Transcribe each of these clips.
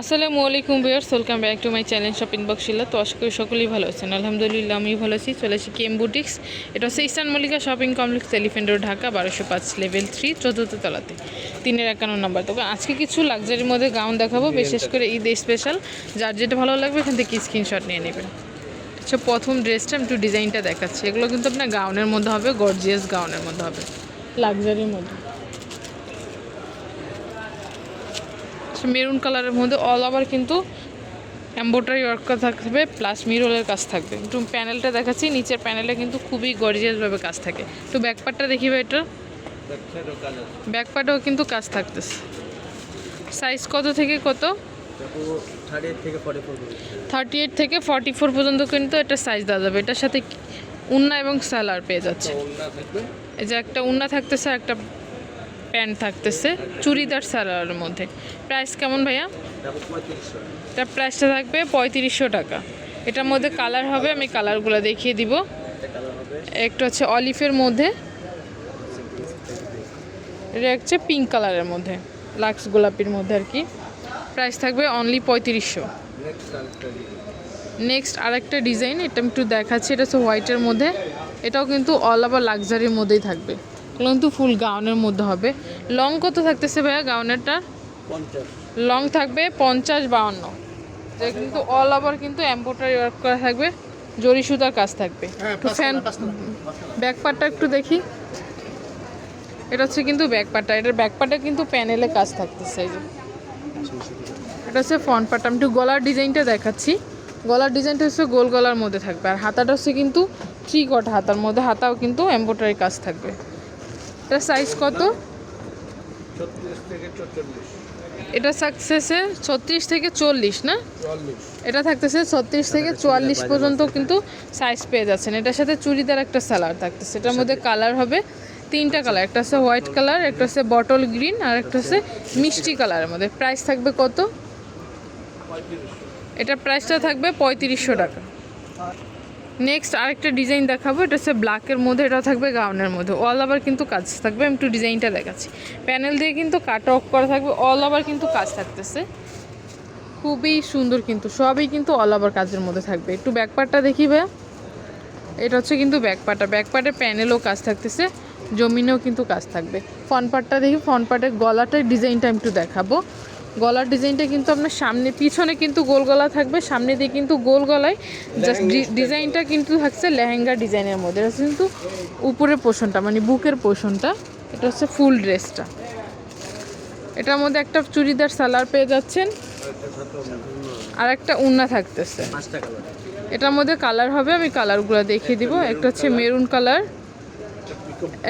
আসসালামু আলাইকুম viewers, welcome back to my channel shopping বক্সিলা তো আশা করি সকলেই ভালো আছেন। আলহামদুলিল্লাহ আমি ভালো আছি। চলে আসি কেম বুটিক্স। এটা হচ্ছে eastern Mallika shopping complex, elephant road, Dhaka, বারোশো পাঁচ, লেভেল থ্রি, চতুর্থ তলাতে। তিনের একান্ন নম্বর। তবে আজকে কিছু লাক্সারির মধ্যে গাউন দেখাবো, বিশেষ করে ঈদ স্পেশাল যার যেটা ভালো লাগবে, এখান থেকে স্ক্রিনশট নিয়ে নেবেন। আচ্ছা প্রথম ড্রেসটা আমি একটু ডিজাইনটা দেখাচ্ছি। এগুলো কিন্তু আপনার গাউনের মধ্যে হবে গর্জিয়াস গাউনের মধ্যে হবে। লাক্সারির মধ্যে। মেরুন কালারের মধ্যে অল ওভার কিন্তু এম্বোটারি ওয়ার্ক থাকবে প্লাস মিরলের কাজ থাকবে। একটু প্যানেলটা দেখাচ্ছি, নিচের প্যানেলে কিন্তু খুবই গর্জিয়াসভাবে কাজ থাকে। একটু ব্যাকপার্টটা দেখি ভাই এটা। ব্যাকপার্টেও কিন্তু কাজ থাকতেছে। সাইজ কত থেকে কত? থার্টি এইট থেকে ফর্টি ফোর পর্যন্ত কিন্তু এটা সাইজ দেওয়া যাবে। এটার সাথে উন্না এবং স্যালার পেয়ে যাচ্ছে। এই যে একটা উন্না থাকতেছে একটা প্যান্ট থাকতেছে চুড়িদার স্যালারের মধ্যে। প্রাইস কেমন ভাইয়া? এটার প্রাইসটা থাকবে পঁয়ত্রিশশো টাকা। এটার মধ্যে কালার হবে, আমি কালারগুলো দেখিয়ে দিব। একটা একটা হচ্ছে অলিফের মধ্যে। এটা হচ্ছে পিঙ্ক কালারের মধ্যে লাক্স গোলাপির মধ্যে আর কি। প্রাইস থাকবে অনলি পঁয়ত্রিশশো। নেক্সট নেক্সট আরেকটা ডিজাইন এটা একটু দেখাচ্ছি, এটা হচ্ছে হোয়াইটের মধ্যে। এটাও কিন্তু অল আবার লাক্সারির মধ্যেই থাকবে। এগুলো কিন্তু ফুল গাউনের মধ্যে হবে। লং কত থাকতেছে ভাইয়া গাউনেরটা? লং থাকবে পঞ্চাশ বাউন্ন। যে কিন্তু অল ওভার কিন্তু এম্ব্রয়ডারি ওয়ার্ক করা থাকবে জরি সুতার কাজ থাকবে। একটু ফ্যান ব্যাক পার্টটা একটু দেখি। এটা হচ্ছে কিন্তু ব্যাক পার্টটা এটার ব্যাক পার্টে কিন্তু প্যানেলে কাজ থাকতেছে এই যে। এটা হচ্ছে ফ্রন্ট পার্ট আমি একটু গলার ডিজাইনটা দেখাচ্ছি। গলার ডিজাইনটা হচ্ছে গোল গলার মধ্যে থাকবে আর হাতাটা হচ্ছে কিন্তু থ্রি কট হাতার মধ্যে হাতাও কিন্তু এম্ব্রয়ডারি কাজ থাকবে। এটা সাইজ কত? এটা সাকসেসে ছত্রিশ থেকে চল্লিশ না? এটা থাকতেছে ছত্রিশ থেকে চুয়াল্লিশ পর্যন্ত কিন্তু সাইজ পেয়ে যাচ্ছেন। এটার সাথে চুড়িদার একটা সালার থাকতেছে। এটার মধ্যে কালার হবে তিনটা কালার একটা হচ্ছে হোয়াইট কালার একটা হচ্ছে বটল গ্রিন আর একটা হচ্ছে মিষ্টি কালারের মধ্যে। প্রাইস থাকবে কত? এটার প্রাইসটা থাকবে পঁয়ত্রিশশো টাকা। নেক্সট আরেকটা ডিজাইন দেখাবো। এটা হচ্ছে ব্ল্যাকের মধ্যে এটা থাকবে গাউনের মধ্যে। অল ওভার কিন্তু কাজ থাকবে, আমি একটু ডিজাইনটা দেখাচ্ছি। প্যানেল দিয়ে কিন্তু কাট অফ করা থাকবে অল ওভার কিন্তু কাজ থাকতেছে। খুবই সুন্দর কিন্তু, সবই কিন্তু অল ওভার কাজের মধ্যে থাকবে। একটু ব্যাকপার্টটা দেখি ভাইয়া। এটা হচ্ছে কিন্তু ব্যাকপার্টটা ব্যাকপার্টে প্যানেলও কাজ থাকতেছে, জমিনেও কিন্তু কাজ থাকবে। ফ্রন্ট পার্টটা দেখি ফ্রন্ট পার্টের গলাটার ডিজাইনটা আমি একটু দেখাবো। গলার ডিজাইনটা কিন্তু আপনার সামনে পিছনে কিন্তু গোল গলা থাকবে সামনে দিয়ে কিন্তু গোল গলায় জাস্ট ডিজাইনটা কিন্তু থাকছে লেহেঙ্গা ডিজাইনের মধ্যে। এটা কিন্তু উপরের পোষণটা মানে বুকের পোষণটা এটা হচ্ছে ফুল ড্রেসটা। এটার মধ্যে একটা চুড়িদার সালার পেয়ে যাচ্ছেন আর একটা উন্না থাকতেছে। এটার মধ্যে কালার হবে আমি কালারগুলো দেখিয়ে দিব। একটা হচ্ছে মেরুন কালার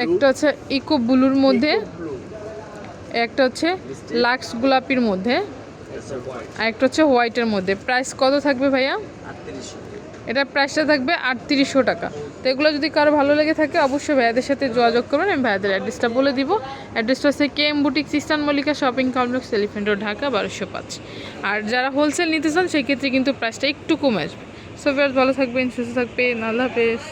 একটা হচ্ছে ইকো ব্লুর মধ্যে একটা হচ্ছে লাক্স গোলাপির মধ্যে, আর একটা হচ্ছে হোয়াইটের মধ্যে। প্রাইস কত থাকবে ভাইয়া? এটা প্রাইসটা থাকবে আটত্রিশশো টাকা। তো এগুলো যদি কারও ভালো লেগে থাকে, অবশ্যই ভাইয়াদের সাথে যোগাযোগ করবেন আমি ভাইয়াদের অ্যাড্রেসটা বলে দিব। অ্যাড্রেসটা হচ্ছে K M boutique eastern Mallika shopping complex elephant road, Dhaka, বারোশো পাঁচ। আর যারা হোলসেল নিতে চান, সেই ক্ষেত্রে কিন্তু প্রাইসটা একটু কমে আসবে। সো ভালো থাকবেন, সুস্থ থাকবেন, আল্লাহ হাফেজ।